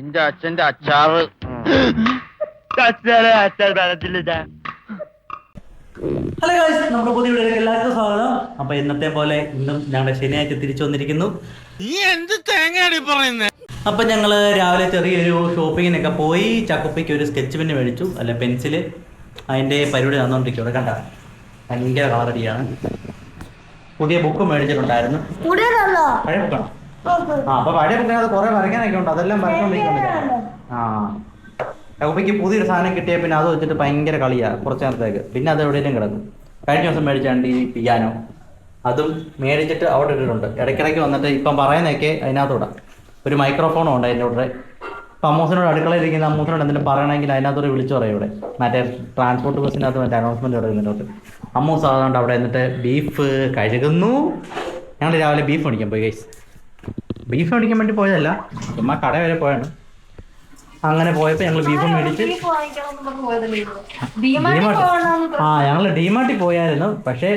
എന്റെ അച്ഛന്റെ അച്ചാറ്. അച്ചാർ പറഞ്ഞില്ല ഹലോ ഗായ്സ് നമ്മുടെ പുതിയ വീഡിയോയിലേക്ക് എല്ലാവർക്കും സ്വാഗതം. അപ്പൊ ഇന്നത്തെ പോലെ ഇന്നും ഞങ്ങളുടെ ശനിയാഴ്ച തിരിച്ചു വന്നിരിക്കുന്നു. നീ എന്ത് തേങ്ങയാണ് പറയുന്നത് അപ്പൊ ഞങ്ങൾ രാവിലെ ചെറിയൊരു ഷോപ്പിങ്ങിനൊക്കെ പോയി ചക്കുപ്പിക്ക് ഒരു സ്കെച്ച് പെന്ന് മേടിച്ചു അല്ല പെൻസിൽ. അതിന്റെ പരിപാടി തന്നോണ്ടിരിക്കും അവിടെ കണ്ട. ഭയങ്കര കളറടിയാണ്. പുതിയ ബുക്ക് മേടിച്ചിട്ടുണ്ടായിരുന്നു. പഴയ ബുക്കാണോ ആ അപ്പൊ പഴയ ബുക്കിനകത്ത് കുറെ വരയ്ക്കാനൊക്കെ ഉണ്ട്. അതെല്ലാം വരച്ചോണ്ടിരിക്കുന്നുണ്ട് ആ. ചക്കുപ്പിക്ക് പുതിയൊരു സാധനം കിട്ടിയ പിന്നെ അത് വെച്ചിട്ട് ഭയങ്കര കളിയാ. കുറച്ച് നേരത്തേക്ക്. പിന്നെ അത് എവിടെയെങ്കിലും കിടക്കും. കഴിഞ്ഞ ദിവസം മേടിച്ചാണ്ട് ഈ പിയാനോ. അതും മേടിച്ചിട്ട് അവിടെ ഇട്ടിട്ടുണ്ട്. ഇടയ്ക്കിടയ്ക്ക് വന്നിട്ട് ഇപ്പം പറയുന്നതൊക്കെ അതിനകത്തൂടെ. ഒരു മൈക്രോഫോണും ഉണ്ട് അതിന്റെ കൂടെ. ഇപ്പം അമ്മൂസിനോട് അടുക്കളയിലിരിക്കുന്ന അമ്മൂസിനോട് എന്തെങ്കിലും പറയണമെങ്കിൽ അതിനകത്തൂടെ വിളിച്ചു പറയും ഇവിടെ. മറ്റേ ട്രാൻസ്പോർട്ട് ബസ്സിനകത്ത് മറ്റേ അനൗൺസ്മെന്റ് കൊടുക്കുന്നുണ്ട് അമ്മൂസ് അതുകൊണ്ട് അവിടെ എന്നിട്ട് ബീഫ് കഴുകുന്നു. ഞങ്ങൾ രാവിലെ ബീഫ് മേടിക്കാൻ പോയി ഗൈസ് ബീഫ് മേടിക്കാൻ വേണ്ടി പോയതല്ല ചുമ്മാ കട വരെ പോയാണ്. അങ്ങനെ പോയപ്പോ ഞങ്ങൾ ബീഫ് മേടിച്ച് ആ ഞങ്ങൾ ഡിമാർട്ടിൽ പോയായിരുന്നു പക്ഷേ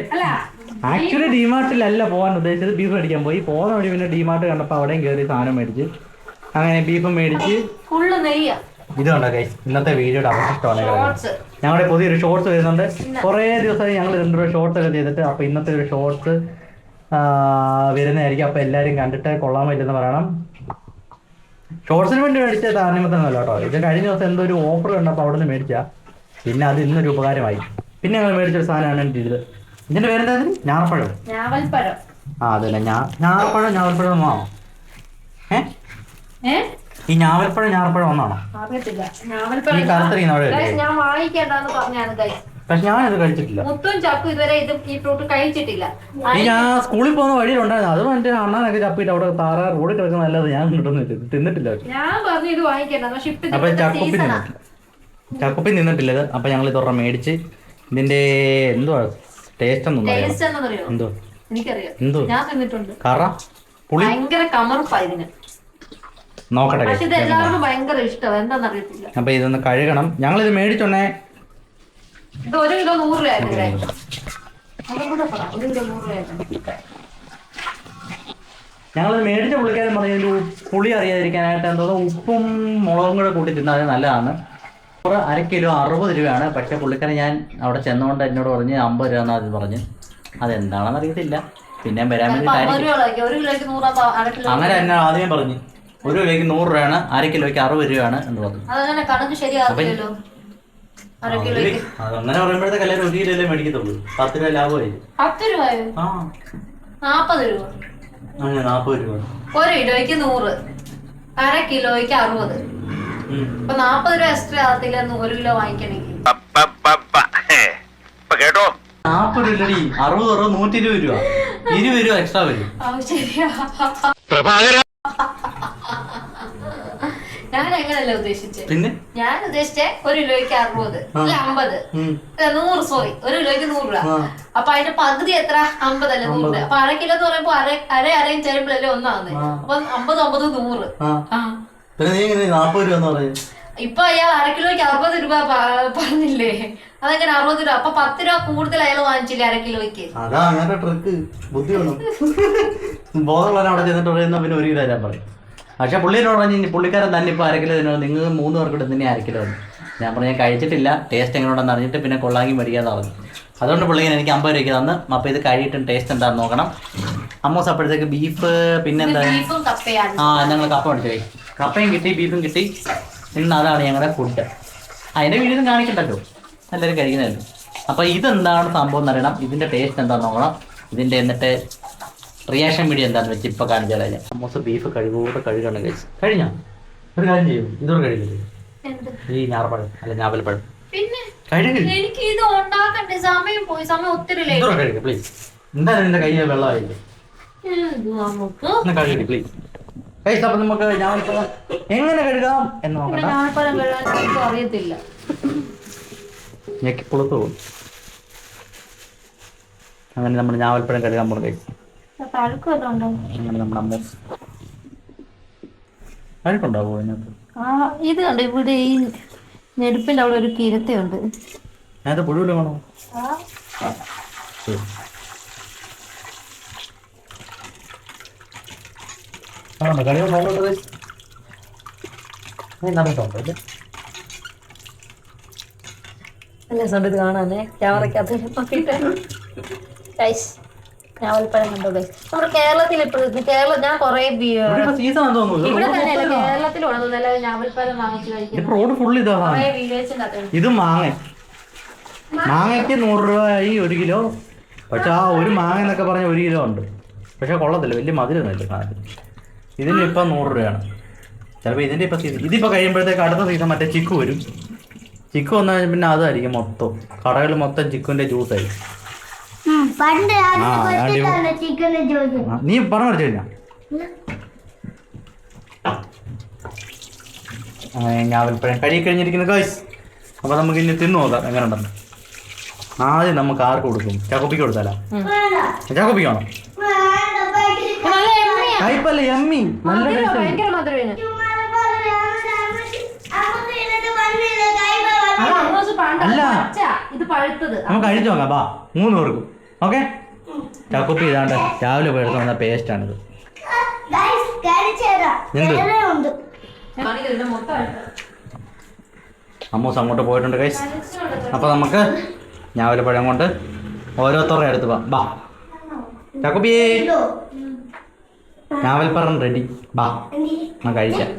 ആക്ച്വലി ഡിമാർട്ടിലല്ല പോകാൻ ഉദ്ദേശിച്ചത് ബീഫ് മേടിക്കാൻ പോയി. പോകുന്ന വഴി പിന്നെ ഡിമാർട്ട് കണ്ടപ്പോൾ അവിടെയും കയറി സാധനം മേടിച്ച്. അങ്ങനെ ബീഫ് മേടിച്ച്. ഫുള്ള് നെയ്യ. ഇത് കണ്ടോ ഗൈസ് ഇന്നത്തെ വീഡിയോയുടെ അവശിഷ്ടമാണ്. ഞങ്ങളുടെ പുതിയൊരു ഷോർട്സ് വരുന്നുണ്ട്. കുറേ ദിവസമായി ഞങ്ങൾ രണ്ടുപേരും ഷോർട്സ് ഒക്കെ ചെയ്തിട്ട് അപ്പോൾ ഇന്നത്തെ ഒരു ഷോർട്സ് വരുന്നതായിരിക്കും. അപ്പോൾ എല്ലാരും കണ്ടിട്ട് കൊള്ളാൻ പറ്റുന്ന പറയണം. ഷോർട്സിന് വേണ്ടി മേടിച്ച താരതമ്യത്തിനല്ല കേട്ടോ. ഇത് കഴിഞ്ഞ ദിവസം എന്തോ ഒരു ഓഫർ കണ്ടപ്പോൾ അവിടെ നിന്ന് മേടിച്ചാ. പിന്നെ അത് ഇന്നൊരു ഉപകാരമായി. പിന്നെ ഞങ്ങൾ മേടിച്ച ഒരു സാധനമാണ് എന്റെ ഇത്. ഇതിന്റെ പേരെന്തായിരുന്നു ഞാറപ്പഴം. ആ അതല്ല ഞാ ഞാറപ്പഴം ഞാവൽപ്പഴം ഒന്നാണോ ഏ? ഈ ഞാവൽപ്പഴം ഞാറപ്പഴം ഒന്നാണോ? ഈ കറുത്തറിയുന്ന അവിടെ ഇത് പക്ഷെ ഞാനത് കഴിച്ചിട്ടില്ല. മുത്തും ചക്കും ഇതുവരെ ഇത് ഈ ഫ്രൂട്ട് കഴിച്ചിട്ടില്ല. ഈ ഞാൻ സ്കൂളിൽ പോകുന്ന വഴിയിലുണ്ടായിരുന്നു. അതും എന്റെ അണ്ണാനൊക്കെ ചപ്പിട്ട് അവിടെ താറാ റോഡിൽ കിടക്കുന്ന നല്ലത് ഞാൻ കിട്ടുന്നില്ല തിന്നിട്ടില്ല. ഞാൻ പറഞ്ഞു ഇത് വാങ്ങിക്കണം പക്ഷെ അപ്പൊ ചക്കുപ്പി ചക്കുപ്പി നിന്നിട്ടില്ല ഇത്. അപ്പൊ ഞങ്ങൾ ഇതൊരെണ്ണം മേടിച്ച് ഇതിന്റെ എന്തുവാ ടേസ്റ്റ് ഒന്നും എന്തോ? എനിക്കറിയാം. എന്തോ? ഞാൻ തിന്നിട്ടുണ്ട്. കറ? പുളി? ഭയങ്കര നോക്കട്ടെ ഇത് ഇഷ്ടം. അറിയത്തില്ല. അപ്പൊ ഇതൊന്ന് കഴുകണം. ഞങ്ങൾ ഇത് മേടിച്ചോണ്ടേ ഇത് ഒരു കിലോ നൂറ് ഒരു കിലോ രൂപയായിരുന്നു. ഞങ്ങളിത് മേടിച്ച പുള്ളിക്കാരൻ പറഞ്ഞു പുളി അറിയാതിരിക്കാനായിട്ട് എന്തോ ഉപ്പും മുളകും കൂടെ കൂട്ടി തിന്നാൽ നല്ലതാണ് ഒരു അര കിലോ അറുപത് രൂപയാണ്. പക്ഷെ പുള്ളിക്കാരൻ ഞാൻ അവിടെ ചെന്നുകൊണ്ട് എന്നോട് പറഞ്ഞ് അമ്പത് രൂപ എന്നാ പറഞ്ഞു. അതെന്താണെന്ന് അറിയത്തില്ല. പിന്നെ വരാൻ വേണ്ടി കിലോയ്ക്ക് അങ്ങനെ എന്നെ ആദ്യമേ പറഞ്ഞു ഒരു രൂപയ്ക്ക് നൂറ് രൂപയാണ് അര കിലോയ്ക്ക് അറുപത് രൂപയാണ് എന്ന് പറഞ്ഞു. കണക്ക് പറയുമ്പോഴത്തെ കല്യാണം ഒരു കിലോ മേടിക്കത്തുള്ളൂ. പത്ത് രൂപ ലാഭമായി. പത്ത് രൂപയോ? ആ. നാപ്പത് രൂപ. അങ്ങനെ രൂപ. ഒരു കിലോയ്ക്ക് നൂറ്. അര കിലോയ്ക്ക് അറുപത്. അപ്പൊ നാപ്പത് രൂപ എക്സ്ട്രാ ആകത്തില്ല ഒരു കിലോ വാങ്ങിക്കണെങ്കിൽ കേട്ടോ? നാപ്പത് രൂപ അറുപത് നൂറ്റി ഇരുപത് രൂപ. ഇരുപത് രൂപ എക്സ്ട്രാ വരും. ശരിയാ. ഞാൻ എങ്ങനല്ല ഉദ്ദേശിച്ചത് പിന്നെ? ഞാൻ ഉദ്ദേശിച്ചേ ഒരു കിലോയ്ക്ക് അറുപത് അല്ല അമ്പത്. നൂറ് സോറി ഒരു കിലോയ്ക്ക് നൂറ് രൂപ അപ്പൊ അതിന്റെ പകുതി എത്ര? അമ്പതല്ല നൂറ് രൂപ. അപ്പൊ അര കിലോ എന്ന് പറയുമ്പോ അര അര അരയും ചേരുമ്പോഴല്ലേ ഒന്നാകുന്നത്. അപ്പൊ അമ്പത് അമ്പത് നൂറ്. പിന്നെ നീ ഇങ്ങനെ നാൽപ്പത് രൂപ എന്ന് പറയും? ഇപ്പൊ അയാൾ അര കിലോയ്ക്ക് അറുപത് രൂപ പറഞ്ഞില്ലേ? അതങ്ങനെ അറുപത് രൂപ? അപ്പൊ പത്ത് രൂപ കൂടുതൽ അയാൾ വാങ്ങിച്ചില്ല അര കിലോയ്ക്ക്? അതാ അങ്ങനെ ട്രിക്ക് ബുദ്ധി ബോധമുള്ള ബോധമുള്ളവൻ അവിടെ ചെന്നിട്ട് പറയുന്ന പിന്നെ ഒരു കിലോ തരാൻ പറയും. പക്ഷെ പുള്ളിയോട് പറഞ്ഞു പുള്ളിക്കാരൻ തന്നെ ഇപ്പോൾ അര കിലോ നിങ്ങൾ മൂന്ന് പേർക്ക് തന്നെ അര കിലോ ഞാൻ പറഞ്ഞു ഞാൻ കഴിച്ചിട്ടില്ല. ടേസ്റ്റ് എങ്ങനെയുണ്ടെന്ന് അറിഞ്ഞിട്ട് പിന്നെ കൊള്ളാങ്കി മേടിക്കാതെ പറഞ്ഞു. അതുകൊണ്ട് പുള്ളിങ്ങനെ എനിക്ക് അമ്പത് രൂപയ്ക്ക് തന്ന് അപ്പോൾ ഇത് കഴിയിട്ടും ടേസ്റ്റ് എന്താണെന്ന് നോക്കണം. അമ്മൂസ് അപ്പോഴത്തേക്ക് ബീഫ് പിന്നെന്താ ബീഫും കപ്പയാണ്. ആ ഞങ്ങൾ കപ്പ മേടിച്ചു പോയി. കപ്പയും കിട്ടി ബീഫും കിട്ടി. ഇന്ന് അതാണ് ഞങ്ങളുടെ ഫുഡ് അതിന്റെ വീഡിയോ കാണിക്കണ്ടല്ലോ. എല്ലാവരും കഴിക്കുന്നതല്ലോ. അപ്പോൾ ഇതെന്താണ് സംഭവം എന്നറിയണം ഇതിന്റെ ടേസ്റ്റ് എന്താണെന്ന് നോക്കണം. ഇതിന്റെ എന്നിട്ട് റിയാക്ഷൻ വീഡിയോ എന്താണെന്ന് വെച്ച് ഇപ്പോൾ കാണിച്ചാൽ കഴിഞ്ഞാൽ സമോസ ബീഫ് കഴുകൂടെ കഴുകണം കഴിച്ച് കഴിഞ്ഞോ? ഒരു കാര്യം ചെയ്യും. ഇതൊരു കഴിഞ്ഞില്ലേ എന്ത്? ഈ ഞാറപ്പഴം അല്ല ഞാവൽപ്പഴം. എനിക്ക് ഇത് ഉണ്ടാക്കണ്ടേ? സമയം പോയി. സമയം ഒത്തിരി പ്ലീസ് എന്തായാലും നിന്റെ കയ്യിൽ വെള്ളമായില്ലേ കഴുകി പ്ലീസ് അപ്പം നമുക്ക് ഞാവൽപ്പഴം എങ്ങനെ കഴുകാം എന്ന് നോക്കണ്ട. കഴുകാൻ അറിയത്തില്ല. ഞെക്കി പുറത്ത് പോകും. അങ്ങനെ നമ്മൾ ഞാവൽപ്പഴം കഴുകാൻ പോകും കഴിച്ചു തഴുക്ക് വല്ലതും ഉണ്ടോ അങ്ങനെ നമ്മുടെ അമ്മ അഴുക്കുണ്ടാവോ അതിനകത്ത് ആ ഇത് കണ്ടോ? ഇവിടെ ഈ നെടുപ്പിന്റെ അവിടെ ഒരു കിരത്തയുണ്ട്. അതിനകത്ത് പുഴുവില്ല വേണോ? ആണോ? നല്ല രസമുണ്ട് ഇത്? കാണാനേ ക്യാമറയ്ക്കകത്ത് നോക്കിയിട്ട് ഗൈസ് ഞാവൽപ്പഴം കണ്ടോ ഗൈസ് നമ്മുടെ കേരളത്തിൽ ഇപ്പോഴും കേരളം ഞാൻ കുറേ ഇവിടെ തന്നെയല്ല കേരളത്തിലുള്ളത് നല്ല ഞാവൽപ്പഴം വാങ്ങിച്ചു കഴിക്കുന്നത് റോഡ് ഫുൾ ഇതാ കുറേ വീഡിയോസും കഥകളും ഇത് മാങ്ങ. മാങ്ങയ്ക്ക് നൂറ് രൂപയായി ഒരു കിലോ. പക്ഷെ ആ ഒരു മാങ്ങ എന്നൊക്കെ പറഞ്ഞ ഒരു കിലോ ഉണ്ട്. പക്ഷെ കൊള്ളത്തില്ല. വലിയ മധുരമൊന്നുമില്ല ഇതിന് ഇപ്പം നൂറ് രൂപയാണ്. ചിലപ്പോൾ ഇതിന്റെ ഇപ്പം സീസൺ ഇതിപ്പോ കഴിയുമ്പോഴത്തേക്ക് അടുത്ത സീസൺ മറ്റേ ചിക്കു വരും. ചിക്കു വന്നു കഴിഞ്ഞാൽ പിന്നെ അതായിരിക്കും മൊത്തം. കടകൾ മൊത്തം ചിക്കുവിന്റെ ജ്യൂസായിരിക്കും നീ പറഞ്ഞു പഠിച്ചു കഴിഞ്ഞാ ഞാവൽപ്പഴം കഴുകി കഴിഞ്ഞിരിക്കുന്നു ഗൈസ് അപ്പൊ നമുക്ക് ഇനി തിന്നു നോക്കാം എങ്ങനെ ഉണ്ടെന്ന്. ആദ്യം നമുക്ക് ആർക്ക് കൊടുക്കും? ചാക്കോപ്പിക്ക് കൊടുത്താലോ? ചാക്കോപ്പിക്കാണോ. കയ്പല്ല എമ്മി. നല്ല അല്ല. പച്ച, ഇത് പഴുത്തത്. നമുക്ക് അഴിച്ചു നോക്കാം ബാ. മൂന്ന് പേർക്കും. ഓക്കെ ചാക്കുപ്പി ഇതാണ്ട് രാവിലെ പോയി എടുത്തു വന്ന പേസ്റ്റാണിത് എന്ത്? മൊത്തം പഴുത്തത്. അമ്മൂസ് അങ്ങോട്ട് പോയിട്ടുണ്ട് കൈസ് അപ്പോൾ നമുക്ക് ഞാവലപ്പഴം കൊണ്ട് ഓരോരുത്തരുടെ അടുത്ത് ബാ. ബാ ചാക്കോപ്പിയേ ഞാവൽപ്പഴം റെഡി ബാ. ഞാൻ കഴിക്കാം.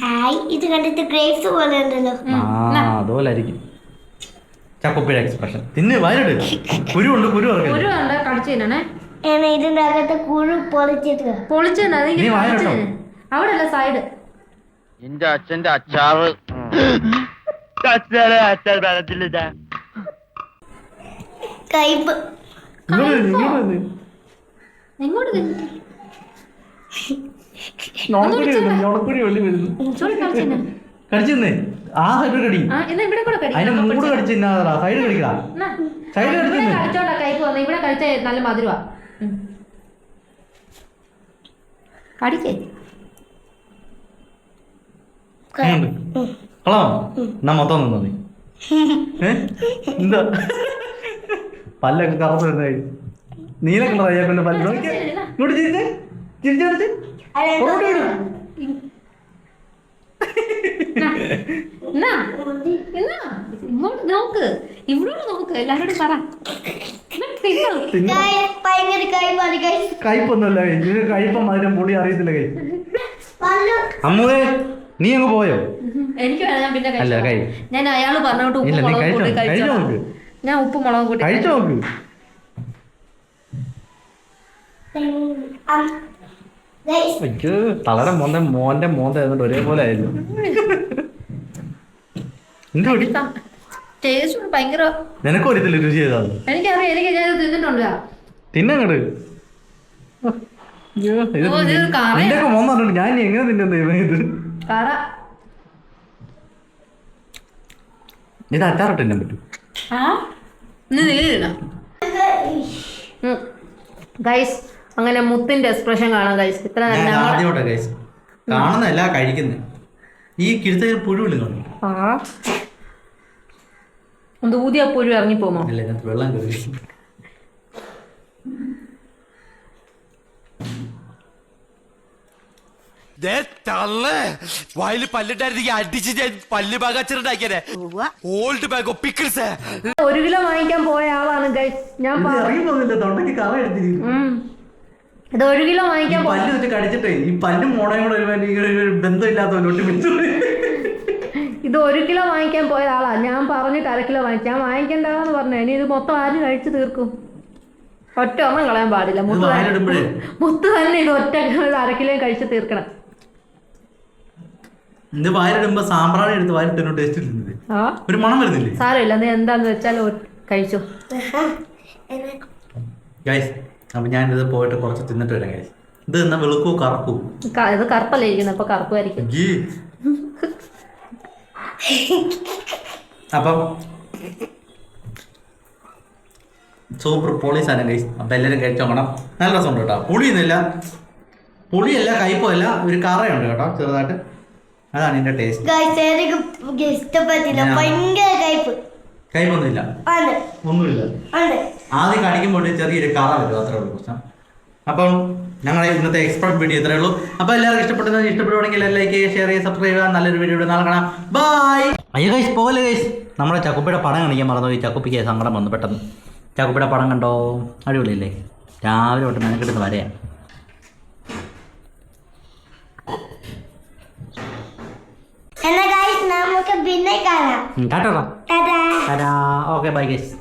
ഹായ് ഇത് കണ്ടിട്ട് ഗ്രേപ്സ് പോലെ ഉണ്ടല്ലോ. ആ അതുപോലെ ആയിരിക്കും. ചാക്കോപ്പിയുടെ എക്സ്പ്രഷൻ തിന്ന് വയലിട് കുരു ഉണ്ട് കുരു ഒരു കണ്ട കടിച്ചു തിന്നണേ. ഇതിന്റെ അകത്ത് കുഴു പൊളിച്ചിട്ട് പൊളിച്ചു തന്നെ നീ അതിങ്ങനെ വായ കടിച്ചു ഇട്ടോ? തിന്നെ. അവിടെ അല്ല സൈഡ് എന്റെ അച്ഛന്റെ അച്ചാറ് അച്ഛൻ വരത്തില്ല കയ്പ്. എങ്ങോട്ട്. കടിച്ചെന്നേ ആ സൈഡ് കടി. അതിന്റെ മൂട് കടിച്ച് കടിച്ചു തിന്നാതാ സൈഡ് കടിക്കടാ സൈഡ് ഇവിടെ കടിച്ചു കൈക്ക് വന്നത് ഇവിടെ കഴിച്ച നല്ല മധുരവാ. കടിക്കേ. കളോ എന്നാ മൊത്തം നിന്നോ നീ. എന്താ? പല്ലൊക്കെ കറന്ന് വരുന്ന നീല കളർ അയ്യപ്പന്റെ പല്ല് നോക്കിയേ. ഇങ്ങോട്ട് ചിരിച്ചേ. ചിരിച്ചു എന്നാ? എന്നാ? ഇങ്ങോട്ട് നോക്ക്. ഇവിടോട്ട് നോക്ക്. എല്ലാരോടും പറ. കൈ കയ്പൊന്നുമല്ല കൈ കയ്പം അതിന്റെ അറിയത്തില്ല കൈ അമ്മേ നീ അങ്ങ് പോയോ? എനിക്ക് വേണം ഞാൻ പിന്നെ അല്ല, കഴിച്ചോളാം. ഞാൻ അയാൾ പറഞ്ഞോട്ട് ഉപ്പ് ഇല്ല, നീ മുളക് കൂട്ടി കഴിച്ചോ? ഞാൻ ഉപ്പ് മുളക് കൂട്ടി കഴിച്ചു നോക്ക് അയ്യോ തളരം മോന്റെ മോന്റെ മോന്ത ഒരേപോലെ ആയിരുന്നു. ടേസ്റ്റ് ഭയങ്കര നിനക്കും അറിയത്തില്ല രുചി ചെയ്താൽ എനിക്കറിയാം എനിക്ക് ഞാൻ തിന്നിട്ടുണ്ട്. തിന്നങ്ങട്. അയ്യോ, ഓ, ഇത് കറയാ. നിന്റെ മോൻ പറഞ്ഞിട്ട് ഞാൻ എങ്ങനെ തിന്നുന്നത് ഇവൻ ഇത്? കറ. ഇത് അച്ചാറിട്ട് തിന്നാൻ പറ്റും. ഗൈസ് അങ്ങനെ മുത്തിന്റെ എക്സ്പ്രഷൻ കാണാം ഗൈസ് ഇത്ര കാണുന്നതല്ല കഴിക്കുന്നത് ഈ കിഴുത്ത പുഴുവില്ല കാണും. ആ. ഒന്ന് ഊതി അപ്പോഴും ഇറങ്ങിപ്പോമോ അല്ല ഇതിനകത്ത് വെള്ളം കയറി ദേ തള്ളേ വായിൽ പല്ലിട്ടായിരുന്നെങ്കിൽ അടിച്ച് ഞാൻ പല്ല് പാകച്ചിട്ടുണ്ടാക്കിയേ ഓൾഡ് ബാഗ് പിക്കിൾസേ ഒരു കിലോ വാങ്ങിക്കാൻ പോയ ആളാണ് ഗൈസ് ഞാൻ ഇത് പറ- ഇറങ്ങി പോകുന്നില്ല തൊണ്ടയ്ക്ക് കറ എടുത്തിരിക്കും ഉം. ഇത് ഒരു കിലോ വാങ്ങിക്കാൻ പോ പല്ല് വെച്ച് കടിച്ചിട്ടേ ഈ പല്ലും മോടയും കൂടെ ഒരു വേണ്ടി ഇങ്ങനെ ഒരു ബന്ധമില്ലാത്തവരോട്ട് വിളിച്ചു ഇത് ഒരു കിലോ വാങ്ങിക്കാൻ പോയ ആളാ. ഞാൻ പറഞ്ഞിട്ട് അര കിലോ വാങ്ങിച്ചു. ഞാൻ വാങ്ങിക്കണ്ടെന്ന് പറഞ്ഞു. ഇനി ഇത് മൊത്തം ആരും കഴിച്ചു തീർക്കും? ഒറ്റ ഒന്നും കളയാൻ പാടില്ല. മുത്ത് തന്നെ- മുത്ത് തന്നെ ഇത് ഒറ്റ അര കിലോ കഴിച്ചു തീർക്കണം. ഇത് വായിലിടുമ്പോ സാമ്പ്രാണി എടുത്ത് വായിലിട്ടോ ടേസ്റ്റ് ഒരു മണം വരുന്നില്ലേ? സാരമില്ല. നീ എന്താന്ന് വെച്ചാൽ കഴിച്ചു. ഗൈസ് അപ്പൊ ഞാനിത് പോയിട്ട് കുറച്ച് തിന്നിട്ട് വരാം ഗൈസ് ഇത് എന്നാ വെളുക്കൂ കറക്കൂ? ഇത് കറുപ്പല്ലേ ഇരിക്കുന്നത് അപ്പൊ കറുപ്പായിരിക്കും അപ്പം സൂപ്പർ പൊളി സാധനം കഴിച്ചു അപ്പൊ എല്ലാവരും കഴിച്ചു നോക്കണം. നല്ല രസമുണ്ട് കേട്ടോ. പുളിയൊന്നുമില്ല. പുളിയല്ല കയ്പല്ല ഒരു കറയുണ്ട് കേട്ടോ ചെറുതായിട്ട്. അതാണ് ഇതിന്റെ ടേസ്റ്റ് ഇഷ്ടപ്പെട്ടില്ല. ഞാൻ- ഭയങ്കര കയ്പ്. കയ്പൊന്നുമില്ല. ഒന്നുമില്ല. ആദ്യം കടിക്കുമ്പോൾ ചെറിയൊരു കറ വരും അത്രേ ഉള്ളൂ പ്രശ്നം. അപ്പം ഞങ്ങളുടെ ഇന്നത്തെ എക്സ്പെർട്ട് വീഡിയോ ഇത്രയേ ഉള്ളൂ. അപ്പോൾ എല്ലാവർക്കും ഇഷ്ടപ്പെട്ടത് ഇഷ്ടപ്പെടുവാണെങ്കിൽ ലൈക്ക് ചെയ്യുക ഷെയർ ചെയ്യുക സബ്സ്ക്രൈബ് ചെയ്യുക. നല്ലൊരു വീഡിയോ നാളെ കാണാം. ബൈ അയ്യോ ഗൈസ് പോലെ ഗൈസ് നമ്മുടെ ചക്കുപ്പിയുടെ പടം കാണിക്കാൻ മറന്നുപോയി ചക്കുപ്പിക്ക് സങ്കടം വന്നു പെട്ടെന്ന്. ചക്കുപ്പിയുടെ പടം കണ്ടോ? അടിപൊളിയല്ലേ? രാവിലെ തൊട്ട് മെനക്കെടുത്ത് വരയാ. എന്നാ ഗൈസ് നമുക്ക് പിന്നെ കാണാം. കേട്ടോ ടാറ്റാ. Okay bye guys